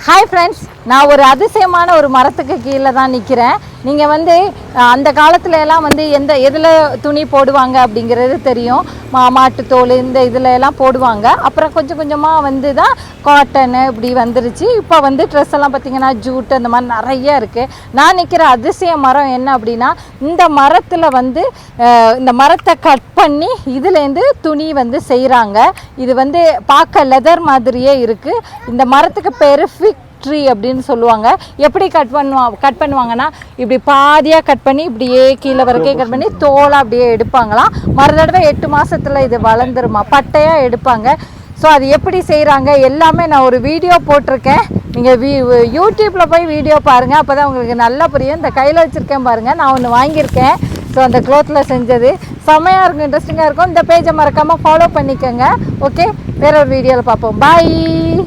Hi friends நான் ஒரு அதிசயமான ஒரு மரத்துக்கு கீழே தான் நிற்கிறேன் நீங்கள் வந்து அந்த காலத்துல எல்லாம் வந்து எந்த எதில் துணி போடுவாங்க அப்படிங்கிறது தெரியும். மா மாட்டுத்தோல் இந்த இதில் எல்லாம் போடுவாங்க. அப்புறம் கொஞ்சம் கொஞ்சமாக வந்து தான் காட்டனு இப்படி வந்துருச்சு. இப்போ வந்து ட்ரெஸ் எல்லாம் பார்த்தீங்கன்னா ஜூட் அந்த மாதிரி நிறைய இருக்குது நான் நிற்கிற அதிசய மரம் என்ன அப்படின்னா இந்த மரத்தில் வந்து இந்த மரத்தை கட் பண்ணி இதுலேருந்து துணி வந்து செய்கிறாங்க இது வந்து பார்க்க லெதர் மாதிரியே இருக்குது இந்த மரத்துக்கு பேர் ஃபிக் ட்ரீ அப்படின்னு சொல்லுவாங்க. எப்படி கட் பண்ணுவா கட் பண்ணுவாங்கன்னா இப்படி பாதியாக கட் பண்ணி இப்படியே கீழே வரைக்கும் கட் பண்ணி தோலை அப்படியே எடுப்பாங்களாம். மறு தடவை எட்டு மாதத்தில் இது வளர்ந்துருமா? பட்டையாக எடுப்பாங்க. ஸோ அது எப்படி செய்கிறாங்க எல்லாமே நான் ஒரு வீடியோ போட்டிருக்கேன். நீங்கள் வீ யூடியூப்பில் போய் வீடியோ பாருங்கள் அப்போ தான் உங்களுக்கு நல்லா புரியும். இந்த கையில் வச்சுருக்கேன் பாருங்கள் நான் ஒன்று வாங்கியிருக்கேன். ஸோ அந்த க்ளோத்தில் செஞ்சது. செம்மையாக இருக்கும் இன்ட்ரெஸ்டிங்காக இருக்கும். இந்த பேஜை மறக்காமல் ஃபாலோ பண்ணிக்கோங்க. ஓகே வேற ஒரு வீடியோவில் பார்ப்போம். பாய்